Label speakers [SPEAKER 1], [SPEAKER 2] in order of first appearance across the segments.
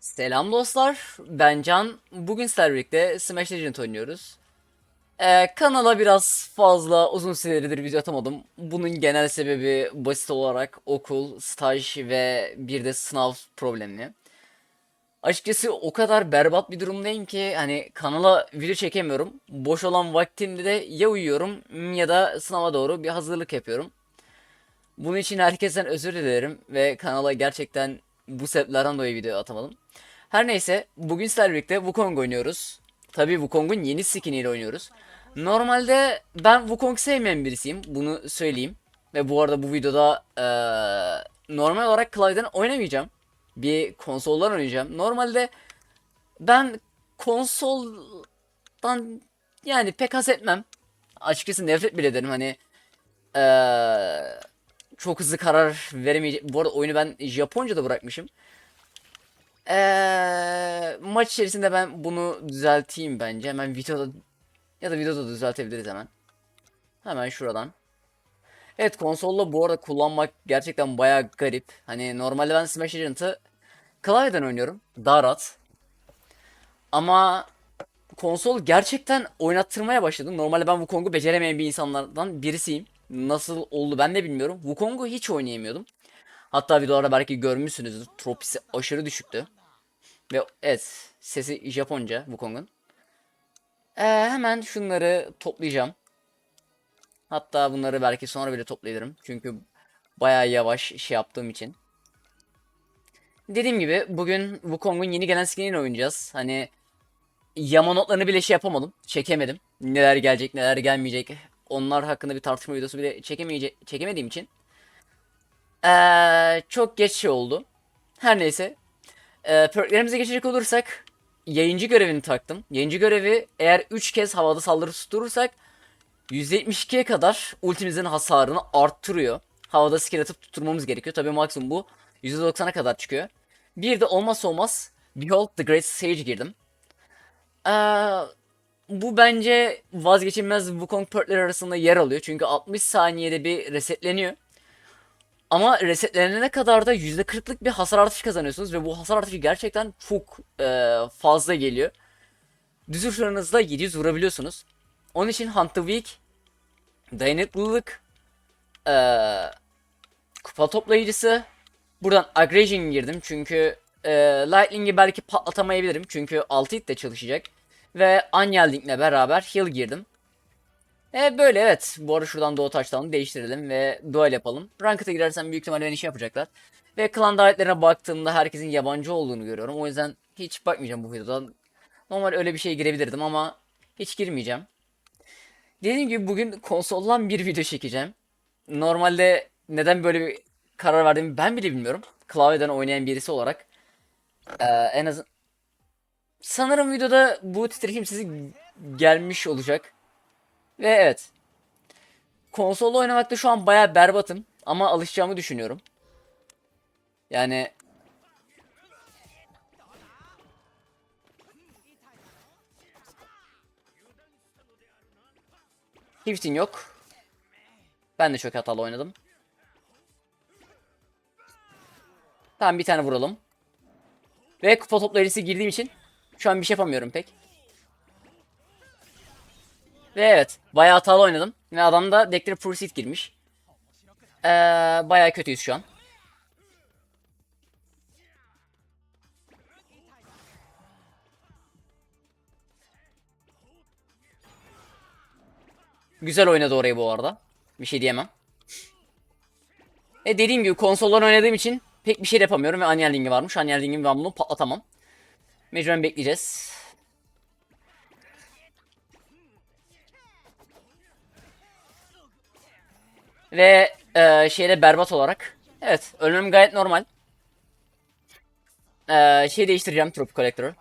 [SPEAKER 1] Selam dostlar, ben Can. Bugün sizlerle birlikte Smash Legends oynuyoruz. Ee, kanala biraz fazla uzun süredir video atamadım. Bunun genel sebebi basit olarak okul, staj ve bir de sınav problemli. Açıkçası o kadar berbat bir durumdayım ki hani kanala video çekemiyorum. Boş olan vaktimde de ya uyuyorum ya da sınava doğru bir hazırlık yapıyorum. Bunun için herkesten özür dilerim ve kanala gerçekten bu sebeplerden dolayı video atamadım. Her neyse bugün sizlerle birlikte Wukong oynuyoruz. Tabi Wukong'un yeni skiniyle oynuyoruz. Normalde ben Wukong sevmeyen birisiyim bunu söyleyeyim. Ve bu arada bu videoda eee, normal olarak klavyeden oynamayacağım. Bir konsoldan oynayacağım. Normalde ben konsoldan yani pek haz etmem. Açıkçası nefret bile ederim hani eee, çok hızlı karar veremeyecek. Bu arada oyunu ben Japonca'da bırakmışım. Eee, maç içerisinde ben bunu düzelteyim bence. Hemen videoda ya da videoda düzeltebiliriz hemen. Hemen şuradan. Evet konsolla bu arada kullanmak gerçekten bayağı garip. Hani normalde ben Smash Legends'ı klavyeden oynuyorum. Daha rahat. Ama konsol gerçekten oynattırmaya başladı. Normalde ben Wukong'u beceremeyen bir insanlardan birisiyim. Nasıl oldu ben de bilmiyorum. Wukong'u hiç oynayamıyordum. Hatta videolarda belki görmüşsünüzdür. Tropisi aşırı düşüktü. Ve evet sesi Japonca Wukong'un. Ee, hemen şunları toplayacağım. Hatta bunları belki sonra bile toplayabilirim. Çünkü bayağı yavaş şey yaptığım için. Dediğim gibi bugün Wukong'un yeni gelen skiniyle oynayacağız. Hani yama notlarını bile şey yapamadım. Çekemedim. Neler gelecek neler gelmeyecek. Onlar hakkında bir tartışma videosu bile çekemeyecek, çekemediğim için. Ee, çok geç şey oldu. Her neyse. Ee, perklerimize geçecek olursak yayıncı görevini taktım. Yayıncı görevi eğer 3 kez havada saldırı tutturursak %72'ye kadar ultimizin hasarını arttırıyor. Havada skill atıp tutturmamız gerekiyor. Tabii maksimum bu %90'a kadar çıkıyor. Bir de olmazsa olmaz Behold the Great Sage girdim. Ee, bu bence vazgeçilmez Wukong perkleri arasında yer alıyor. Çünkü 60 saniyede bir resetleniyor. Ama resetlenene kadar da %40'lık bir hasar artışı kazanıyorsunuz ve bu hasar artışı gerçekten çok e, fazla geliyor. Düz uçlarınızda 700 vurabiliyorsunuz. Onun için Hunt the Weak, dayanıklılık, e, kupa toplayıcısı, buradan Aggression girdim çünkü e, Lightning'i belki patlatamayabilirim çünkü 6 hit de çalışacak. Ve Anyalding'le beraber heal girdim. E böyle evet. Bu arada şuradan Doğu Touchdown'u değiştirelim ve duel yapalım. Ranked'a girersem büyük ihtimalle beni şey yapacaklar. Ve klan davetlerine baktığımda herkesin yabancı olduğunu görüyorum. O yüzden hiç bakmayacağım bu videoda. Normal öyle bir şeye girebilirdim ama hiç girmeyeceğim. Dediğim gibi bugün konsoldan bir video çekeceğim. Normalde neden böyle bir karar verdiğimi ben bile bilmiyorum. Klavyeden oynayan birisi olarak. Ee, en azın sanırım videoda bu titreşim sesi gelmiş olacak. Ve evet. Konsolda oynamakta şu an baya berbatım. Ama alışacağımı düşünüyorum. Yani... Shifting yok. Ben de çok hatalı oynadım. Tamam bir tane vuralım. Ve kupa toplayıcısı girdiğim için şu an bir şey yapamıyorum pek. Ve evet bayağı hatalı oynadım. Ve adam da Declare Pursuit girmiş. Ee, bayağı kötüyüz şu an. Güzel oynadı orayı bu arada. Bir şey diyemem. E dediğim gibi konsoldan oynadığım için pek bir şey yapamıyorum ve Anyel varmış. Anyel Ring'in ben bunu patlatamam. Mecburen bekleyeceğiz. Ve e, şeyde berbat olarak. Evet ölmem gayet normal. E, şey değiştireceğim Tropic Collector'ı.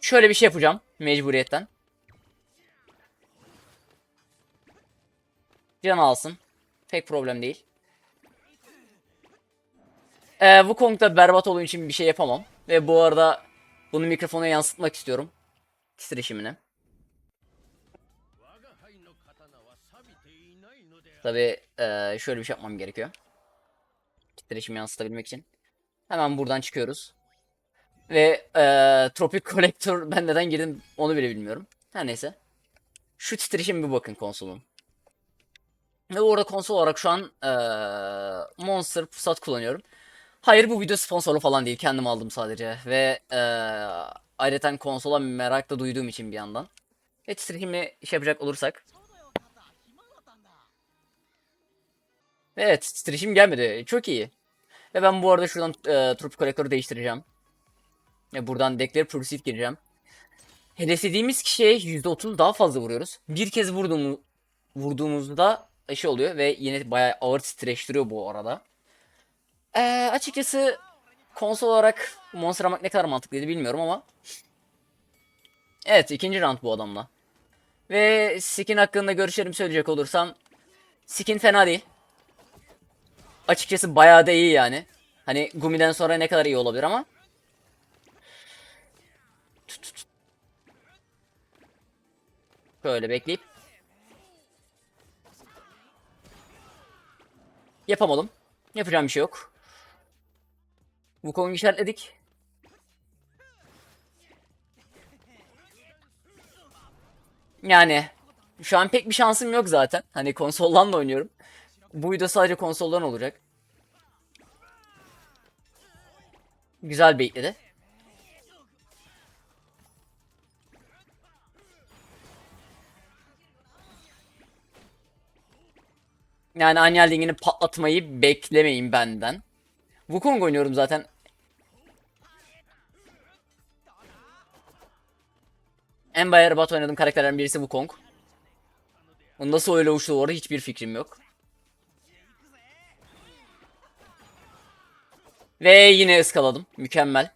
[SPEAKER 1] Şöyle bir şey yapacağım mecburiyetten. Can alsın. Pek problem değil. Ee, Wukong'da berbat olduğu için bir şey yapamam. Ve bu arada bunu mikrofona yansıtmak istiyorum. Titreşimini. Tabi şöyle bir şey yapmam gerekiyor. titreşimi yansıtabilmek için. Hemen buradan çıkıyoruz. Ve e, Tropic Collector ben neden girdim onu bile bilmiyorum. Her neyse. Şu titreşime bir bakın konsolun. Ve orada konsol olarak şu an e, Monster Pusat kullanıyorum. Hayır bu video sponsorlu falan değil. Kendim aldım sadece. Ve e, ayrıca konsola merak da duyduğum için bir yandan. Ve titreşimi iş yapacak olursak. Ve Evet titreşim gelmedi. Çok iyi. Ve ben bu arada şuradan e, Tropic Collector'ı değiştireceğim. Ve buradan Declare Pursuit gireceğim. Hedeflediğimiz kişiye %30 daha fazla vuruyoruz. Bir kez vurduğumu, vurduğumuzda şey oluyor ve yine bayağı ağır titreştiriyor bu arada. Ee, açıkçası konsol olarak Monster almak ne kadar mantıklıydı bilmiyorum ama. Evet ikinci round bu adamla. Ve skin hakkında görüşlerimi söyleyecek olursam. Skin fena değil. Açıkçası bayağı da iyi yani. Hani Gumi'den sonra ne kadar iyi olabilir ama. Böyle bekleyip. Yapamadım. Yapacağım bir şey yok. Wukong'u işaretledik. Yani şu an pek bir şansım yok zaten. Hani konsoldan da oynuyorum. Bu video sadece konsoldan olacak. Güzel bekledi. Yani Anyal Link'ini patlatmayı beklemeyin benden. Wukong oynuyorum zaten. En bayağı bat oynadığım karakterlerden birisi Wukong. O nasıl öyle uçtu orada hiçbir fikrim yok. Ve yine ıskaladım. Mükemmel.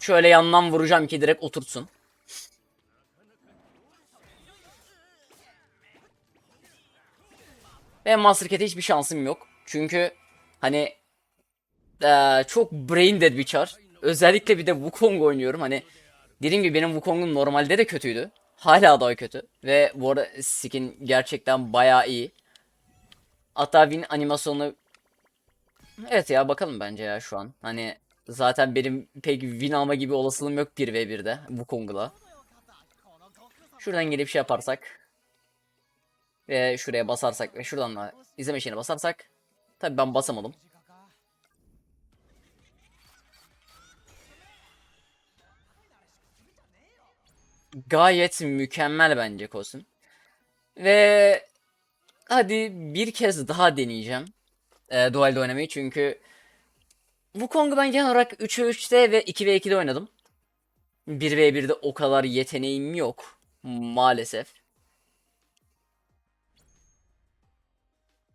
[SPEAKER 1] Şöyle yandan vuracağım ki direkt oturtsun. Ve Master Cat'e hiçbir şansım yok. Çünkü hani eee, çok brain dead bir char. Özellikle bir de Wukong oynuyorum. Hani dediğim gibi benim Wukong'um normalde de kötüydü. Hala daha kötü. Ve bu arada skin gerçekten bayağı iyi. Hatta Win animasyonu Evet ya bakalım bence ya şu an. Hani zaten benim pek win alma gibi olasılığım yok 1v1'de Wukong'la. Şuradan gelip şey yaparsak ve şuraya basarsak ve şuradan da izleme şeyine basarsak tabi ben basamadım. Gayet mükemmel bence kostüm. Ve hadi bir kez daha deneyeceğim. E, dualde oynamayı çünkü bu Kong'u ben genel olarak 3'e 3'te ve 2v2'de oynadım. 1v1'de o kadar yeteneğim yok maalesef.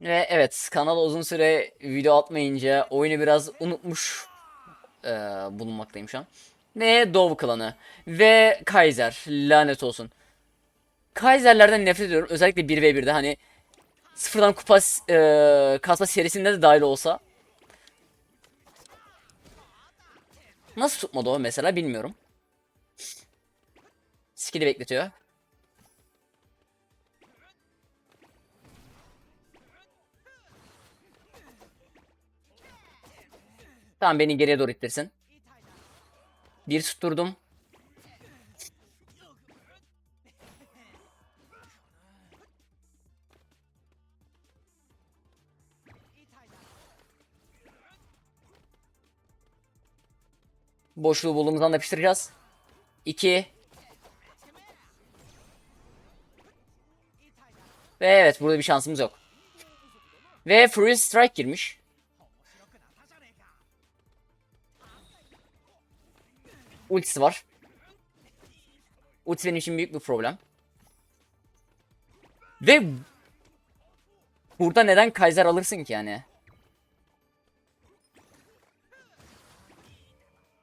[SPEAKER 1] Ve evet kanal uzun süre video atmayınca oyunu biraz unutmuş e, bulunmaktayım şu an. Ve Dove klanı. Ve Kaiser. Lanet olsun. Kaiser'lerden nefret ediyorum. Özellikle 1v1'de hani sıfırdan kupa e, kasma serisinde de dahil olsa. Nasıl tutmadı o mesela bilmiyorum. Skill'i bekletiyor. Tamam beni geriye doğru ittirsin. Bir tutturdum. Boşluğu bulduğumuzdan da yapıştıracağız. 2 Ve evet burada bir şansımız yok. Ve Free Strike girmiş. Ultisi var. Ulti benim için büyük bir problem. Ve burada neden Kaiser alırsın ki yani?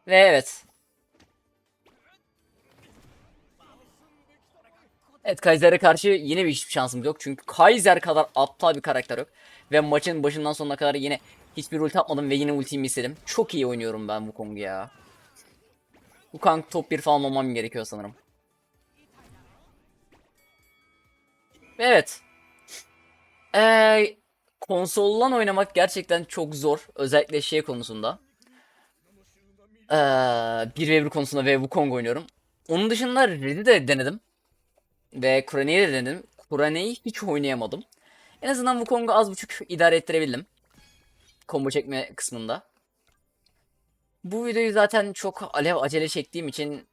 [SPEAKER 1] Ve evet. Evet Kaiser'e karşı yine bir hiçbir şansımız yok. Çünkü Kaiser kadar aptal bir karakter yok. Ve maçın başından sonuna kadar yine hiçbir ulti atmadım ve yine ultimi istedim. Çok iyi oynuyorum ben bu Kong'u ya. Bu top 1 falan olmam gerekiyor sanırım. Evet. Ee, konsoldan oynamak gerçekten çok zor. Özellikle şey konusunda. Ee, 1v1 konusunda ve Wukong oynuyorum. Onun dışında Red'i de denedim. Ve Kurane'yi de denedim. Kurane'yi hiç oynayamadım. En azından Wukong'u az buçuk idare ettirebildim. Combo çekme kısmında. Bu videoyu zaten çok alev acele çektiğim için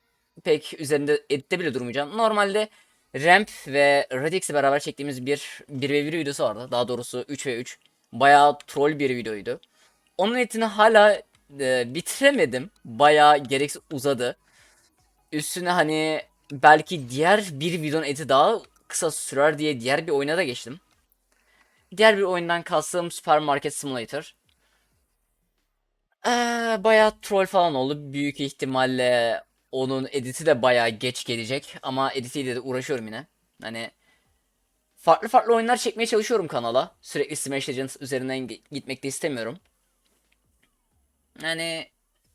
[SPEAKER 1] pek üzerinde editte bile durmayacağım. Normalde Ramp ve Radix'i beraber çektiğimiz bir 1v1 videosu vardı. Daha doğrusu 3 ve 3. Bayağı troll bir videoydu. Onun etini hala e, bitiremedim. Bayağı gereksiz uzadı. Üstüne hani belki diğer bir videonun eti daha kısa sürer diye diğer bir oyuna da geçtim. Diğer bir oyundan kastım Supermarket Simulator. Ee, bayağı troll falan oldu. Büyük ihtimalle onun editi de bayağı geç gelecek. Ama editiyle de uğraşıyorum yine. Hani farklı farklı oyunlar çekmeye çalışıyorum kanala. Sürekli Smash Legends üzerinden gi- gitmek de istemiyorum. Yani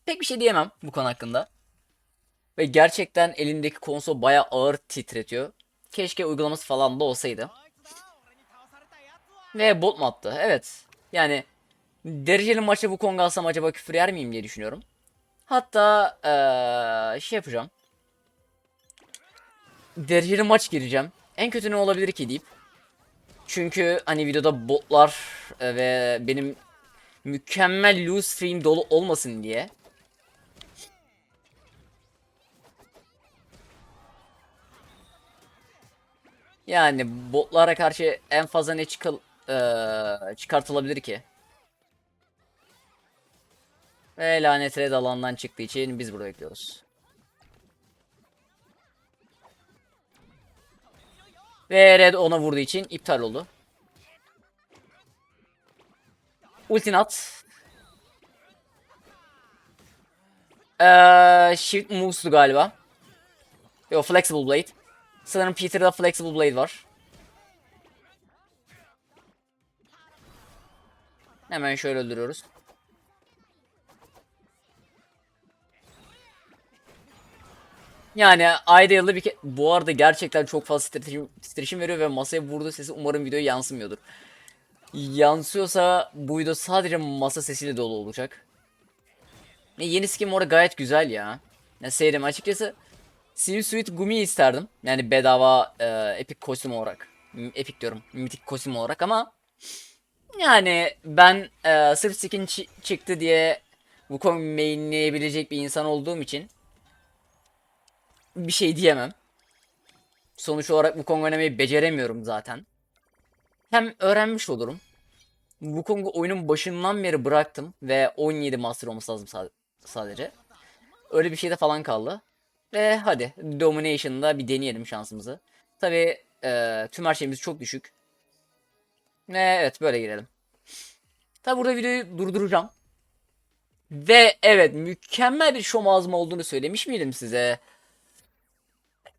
[SPEAKER 1] pek bir şey diyemem bu konu hakkında. Ve gerçekten elindeki konsol bayağı ağır titretiyor. Keşke uygulaması falan da olsaydı. Ve bot mu? Evet. Yani dereceli maçta Wukong alsam acaba küfür yer miyim diye düşünüyorum. Hatta eee, şey yapacağım. Dereceli maç gireceğim. En kötü ne olabilir ki deyip. Çünkü hani videoda botlar ve benim mükemmel loose stream dolu olmasın diye. Yani botlara karşı en fazla ne çıkıl eee, çıkartılabilir ki? Ve lanet red alandan çıktığı için biz burada bekliyoruz. Ve red ona vurduğu için iptal oldu. Ultin at. Ee, shift moves'tu galiba. Yo flexible blade. Sanırım Peter'da flexible blade var. Hemen şöyle öldürüyoruz. Yani ayda yılda bir ke- Bu arada gerçekten çok fazla titreşim, titreşim veriyor ve masaya vurduğu sesi umarım videoya yansımıyordur. Yansıyorsa bu video sadece masa sesiyle dolu olacak. Ve yeni skin orada gayet güzel ya. Ya sevdim açıkçası. Swimsuit Gumi isterdim. Yani bedava e, epic kostüm olarak. Epic diyorum. Mitik kostüm olarak ama yani ben e, sırf skin çı- çıktı diye Wukong mainleyebilecek bir insan olduğum için bir şey diyemem. Sonuç olarak Wukong oynamayı beceremiyorum zaten. Hem öğrenmiş olurum. Wukong'u oyunun başından beri bıraktım ve 17 master olması lazım sa- sadece. Öyle bir şey de falan kaldı. Ve hadi Domination'da bir deneyelim şansımızı. Tabi tüm her şeyimiz çok düşük. Ve evet böyle girelim. Tabi burada videoyu durduracağım. Ve evet mükemmel bir şomazma olduğunu söylemiş miydim size?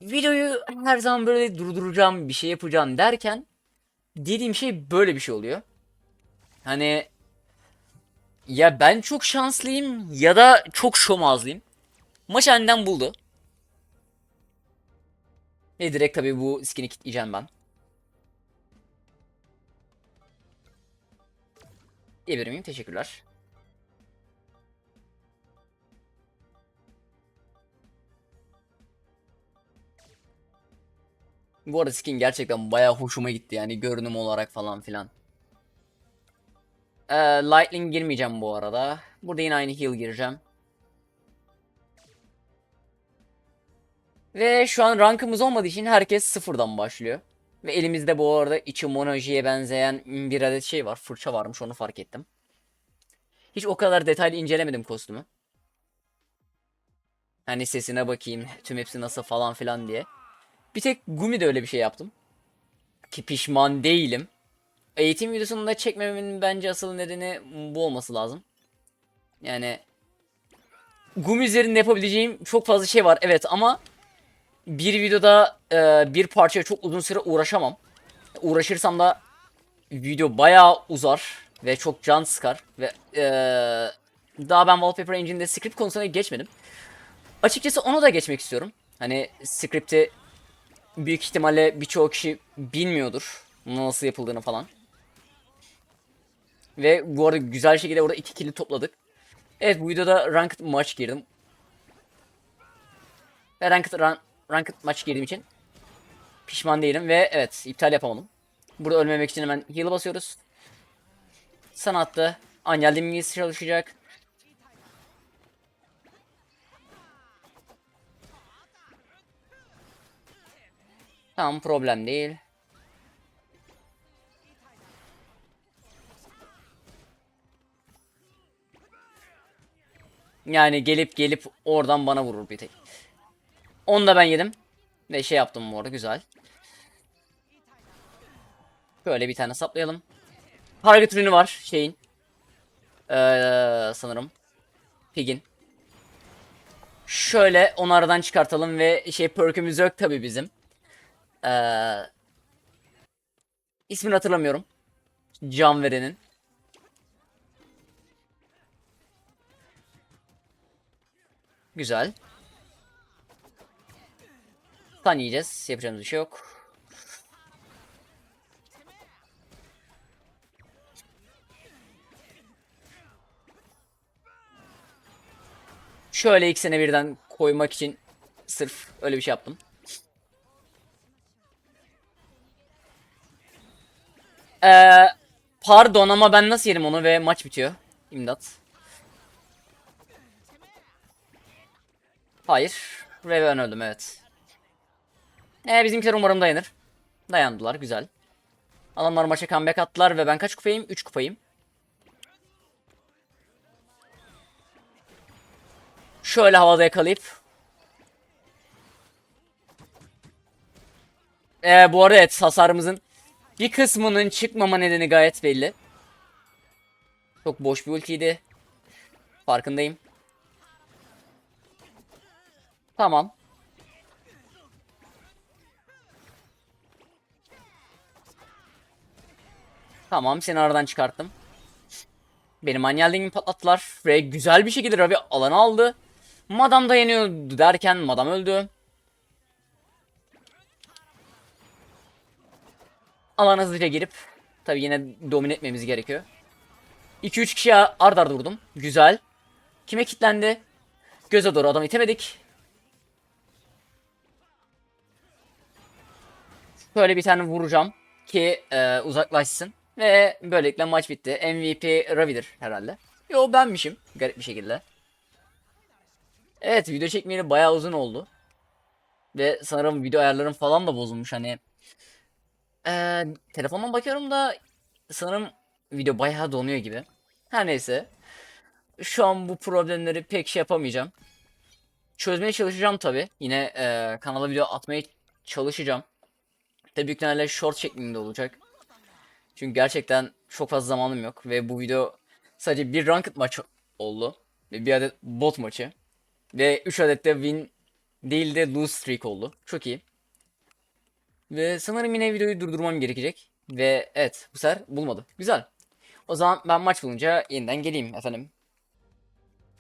[SPEAKER 1] Videoyu her zaman böyle durduracağım, bir şey yapacağım derken dediğim şey böyle bir şey oluyor. Hani ya ben çok şanslıyım ya da çok şomazlıyım. Maç aniden buldu. Ve direkt tabii bu skin'i kitleyeceğim ben. Diyebilir miyim? Teşekkürler. Bu arada skin gerçekten bayağı hoşuma gitti yani görünüm olarak falan filan. Ee, Lightning girmeyeceğim bu arada. Burada yine aynı heal gireceğim. Ve şu an rankımız olmadığı için herkes sıfırdan başlıyor. Ve elimizde bu arada içi Monoji'ye benzeyen bir adet şey var. Fırça varmış onu fark ettim. Hiç o kadar detaylı incelemedim kostümü. Hani sesine bakayım, tüm hepsi nasıl falan filan diye. Bir tek Gumi'de öyle bir şey yaptım. Ki pişman değilim. Eğitim videosunda çekmememin bence asıl nedeni bu olması lazım. Yani Gumi üzerinde yapabileceğim çok fazla şey var evet ama bir videoda e, bir parçaya çok uzun süre uğraşamam. Uğraşırsam da video bayağı uzar ve çok can sıkar ve e, daha ben Wallpaper Engine'de script konusuna geçmedim. Açıkçası ona da geçmek istiyorum. Hani script'i büyük ihtimalle birçok kişi bilmiyordur nasıl yapıldığını falan. Ve bu arada güzel şekilde orada iki kill'i topladık. Evet bu videoda ranked maç girdim. Ve ranked, ran, ranked maç girdiğim için pişman değilim ve evet iptal yapamadım. Burada ölmemek için hemen heal basıyoruz. Sanatta Anyel Dimgis çalışacak. Tamam problem değil. Yani gelip gelip oradan bana vurur bir tek. Onu da ben yedim. Ve şey yaptım bu arada güzel. Şöyle bir tane saplayalım. Target ürünü var şeyin. Ee, sanırım. Pig'in. Şöyle onu aradan çıkartalım ve şey perk'ümüz yok tabi bizim. Ee, ismini hatırlamıyorum. Can verenin. Güzel. Kan yiyeceğiz. Yapacağımız bir şey yok. Şöyle ikisine birden koymak için sırf öyle bir şey yaptım. Ee, pardon ama ben nasıl yerim onu ve maç bitiyor. İmdat. Hayır. Ve ben öldüm evet. Ee, bizimkiler umarım dayanır. Dayandılar güzel. Adamlar maça comeback attılar ve ben kaç kupayım? 3 kupayım. Şöyle havada yakalayıp. Ee, bu arada evet hasarımızın bir kısmının çıkmama nedeni gayet belli. Çok boş bir ultiydi. Farkındayım. Tamam. Tamam seni aradan çıkarttım. Benim Anyel patlattılar. Ve güzel bir şekilde Ravi alanı aldı. Madam dayanıyordu derken Madam öldü. Alana hızlıca girip tabi yine domine etmemiz gerekiyor. 2-3 kişiye ard arda. Güzel. Kime kilitlendi? Göze doğru adam itemedik. Şöyle bir tane vuracağım ki e, uzaklaşsın. Ve böylelikle maç bitti. MVP Ravi'dir herhalde. Yo benmişim garip bir şekilde. Evet video çekmeyeli bayağı uzun oldu. Ve sanırım video ayarlarım falan da bozulmuş hani. Ee, telefondan bakıyorum da sanırım video bayağı donuyor gibi. Her neyse. Şu an bu problemleri pek şey yapamayacağım. Çözmeye çalışacağım tabi. Yine e, kanala video atmaya çalışacağım. Tabi büyük short şeklinde olacak. Çünkü gerçekten çok fazla zamanım yok. Ve bu video sadece bir ranked maç oldu. Ve bir adet bot maçı. Ve 3 adet de win değil de lose streak oldu. Çok iyi. Ve sanırım yine videoyu durdurmam gerekecek. Ve evet bu sefer bulmadı. Güzel. O zaman ben maç bulunca yeniden geleyim efendim.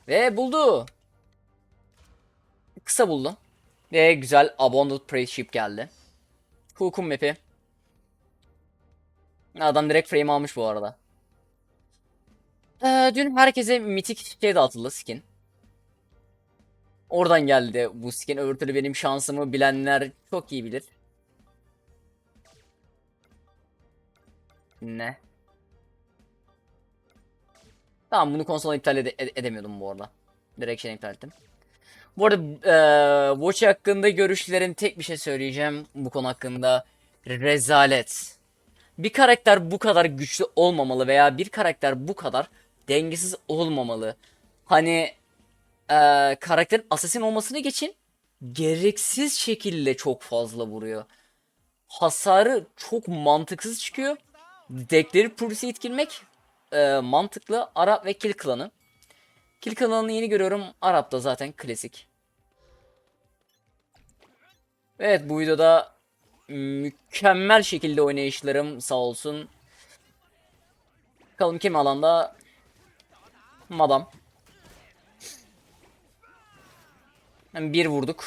[SPEAKER 1] Ve buldu. Kısa buldu. Ve güzel Abundant Praise Ship geldi. Hook'un map'i. Adam direkt frame almış bu arada. Ee, dün herkese mitik şey dağıtıldı skin. Oradan geldi bu skin. Öbür türlü benim şansımı bilenler çok iyi bilir. Ne? Tamam bunu konsola iptal ede ede edemiyordum bu arada. Direkt şey iptal ettim. Bu arada ee, Watch hakkında görüşlerim tek bir şey söyleyeceğim bu konu hakkında. Rezalet. Bir karakter bu kadar güçlü olmamalı veya bir karakter bu kadar dengesiz olmamalı. Hani ee, karakterin asasin olmasını geçin gereksiz şekilde çok fazla vuruyor. Hasarı çok mantıksız çıkıyor. Deckleri pursuit girmek e, mantıklı. Arap ve Kill klanı. Kill klanını yeni görüyorum. Arap da zaten klasik. Evet bu videoda mükemmel şekilde oynayışlarım sağ olsun. Bakalım kim alanda? Madam. Bir vurduk.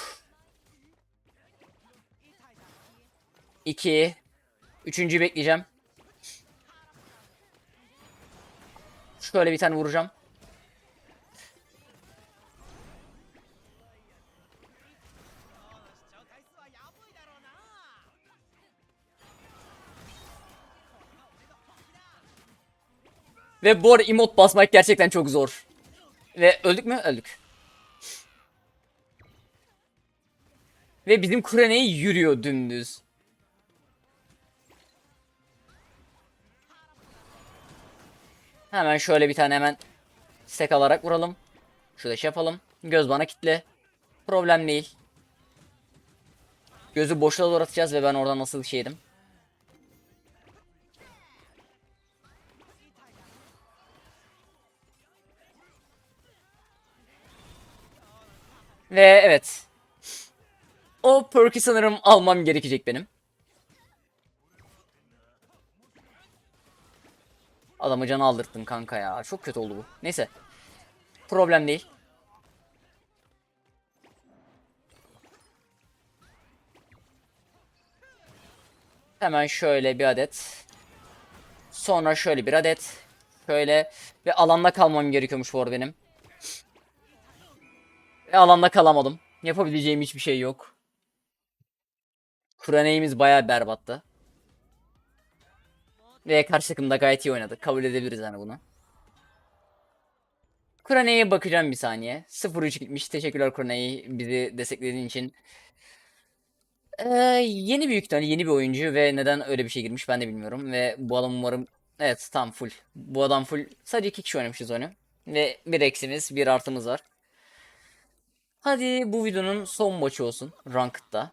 [SPEAKER 1] İki. Üçüncüyü bekleyeceğim. Şöyle bir tane vuracağım. Ve bu arada emot basmak gerçekten çok zor. Ve öldük mü? Öldük. Ve bizim Kurenei yürüyor dümdüz. Hemen şöyle bir tane hemen sek alarak vuralım. Şurada şey yapalım. Göz bana kitle. Problem değil. Gözü boşluğa doğru atacağız ve ben oradan nasıl şey yedim. Ve evet. O perk'i sanırım almam gerekecek benim. Adamı can aldırttım kanka ya. Çok kötü oldu bu. Neyse. Problem değil. Hemen şöyle bir adet. Sonra şöyle bir adet. Şöyle. Ve alanda kalmam gerekiyormuş bu arada benim. Ve alanda kalamadım. Yapabileceğim hiçbir şey yok. Kurene'imiz bayağı berbattı. Ve karşı takım da gayet iyi oynadı. Kabul edebiliriz yani bunu. Kurene'ye bakacağım bir saniye. 0-3 gitmiş. Teşekkürler Kurene'yi bizi desteklediğin için. Ee, yeni bir ihtimalle yeni bir oyuncu ve neden öyle bir şey girmiş ben de bilmiyorum. Ve bu adam umarım... Evet tam full. Bu adam full. Sadece iki kişi oynamışız onu. Ve bir eksimiz bir artımız var. Hadi bu videonun son maçı olsun. Ranked'da.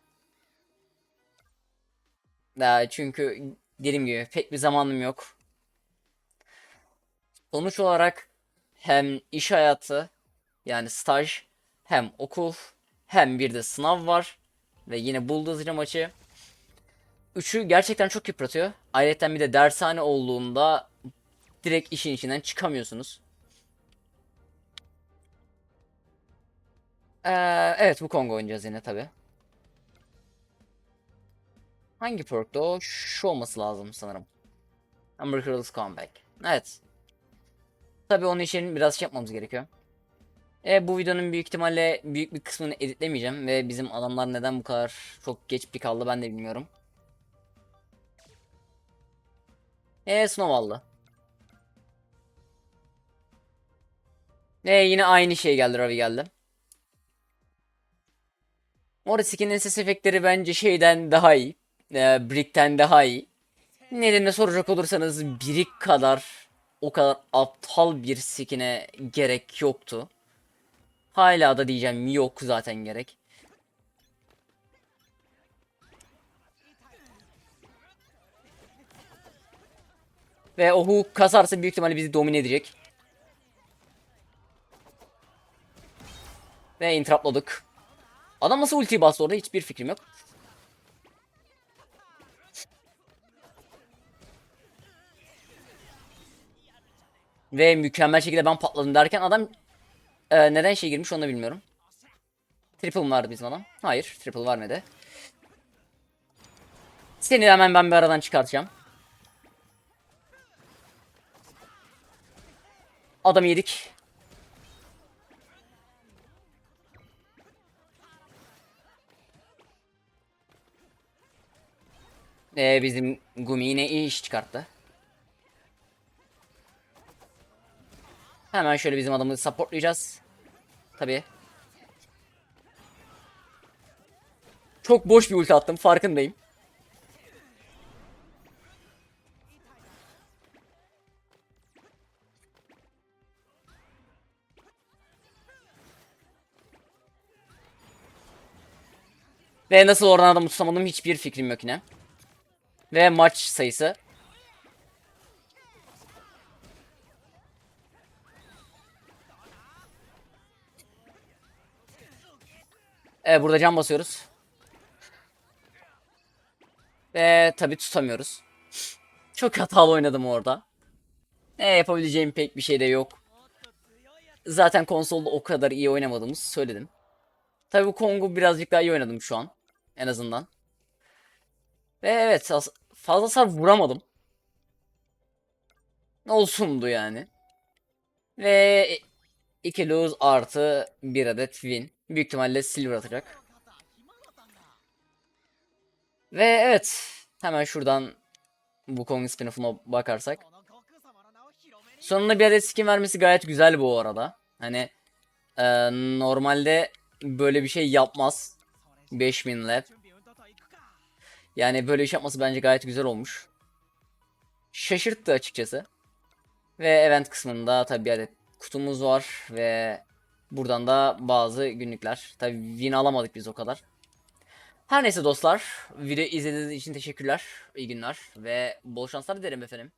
[SPEAKER 1] Ya çünkü dediğim gibi pek bir zamanım yok. Sonuç olarak hem iş hayatı yani staj hem okul hem bir de sınav var ve yine bulduzca maçı. Üçü gerçekten çok yıpratıyor. Ayrıca bir de dershane olduğunda direkt işin içinden çıkamıyorsunuz. Ee, evet bu Kongo oynayacağız yine tabi. Hangi perk'te o? Şu olması lazım sanırım. America's Comeback. Evet. Tabi onun için biraz şey yapmamız gerekiyor. E, bu videonun büyük ihtimalle büyük bir kısmını editlemeyeceğim ve bizim adamlar neden bu kadar çok geç bir kaldı ben de bilmiyorum. E Snow aldı. E yine aynı şey geldi Ravi geldi. Orada skinin ses efektleri bence şeyden daha iyi. E, Brick'ten daha iyi. Nedenini soracak olursanız Brick kadar o kadar aptal bir skine gerek yoktu. Hala da diyeceğim yok zaten gerek. Ve o hook kasarsa büyük ihtimalle bizi domine edecek. Ve intrapladık. Adam nasıl ultiyi bastı orada hiçbir fikrim yok. Ve mükemmel şekilde ben patladım derken adam e, neden şey girmiş onu da bilmiyorum. Triple mı vardı bizim adam? Hayır triple vermedi. Seni de hemen ben bir aradan çıkartacağım. Adam yedik. Ee, bizim Gumi yine iyi iş çıkarttı. Hemen şöyle bizim adamı supportlayacağız. Tabii. Çok boş bir ulti attım farkındayım. Ve nasıl oradan adamı tutamadım hiçbir fikrim yok yine. Ve maç sayısı. Evet burada can basıyoruz. Ve tabi tutamıyoruz. Çok hatalı oynadım orada. Ne yapabileceğim pek bir şey de yok. Zaten konsolda o kadar iyi oynamadığımızı söyledim. Tabi bu Kongo birazcık daha iyi oynadım şu an. En azından. Ve evet fazla hasar vuramadım. Olsundu yani. Ve 2 lose artı 1 adet win. Büyük ihtimalle silver atacak. Ve evet. Hemen şuradan bu Kong spin-off'una bakarsak. Sonunda bir adet skin vermesi gayet güzel bu arada. Hani e, normalde böyle bir şey yapmaz. 5000 lab. Yani böyle bir şey yapması bence gayet güzel olmuş. Şaşırttı açıkçası. Ve event kısmında tabi bir adet kutumuz var ve buradan da bazı günlükler. Tabi win alamadık biz o kadar. Her neyse dostlar, video izlediğiniz için teşekkürler. İyi günler ve bol şanslar dilerim efendim.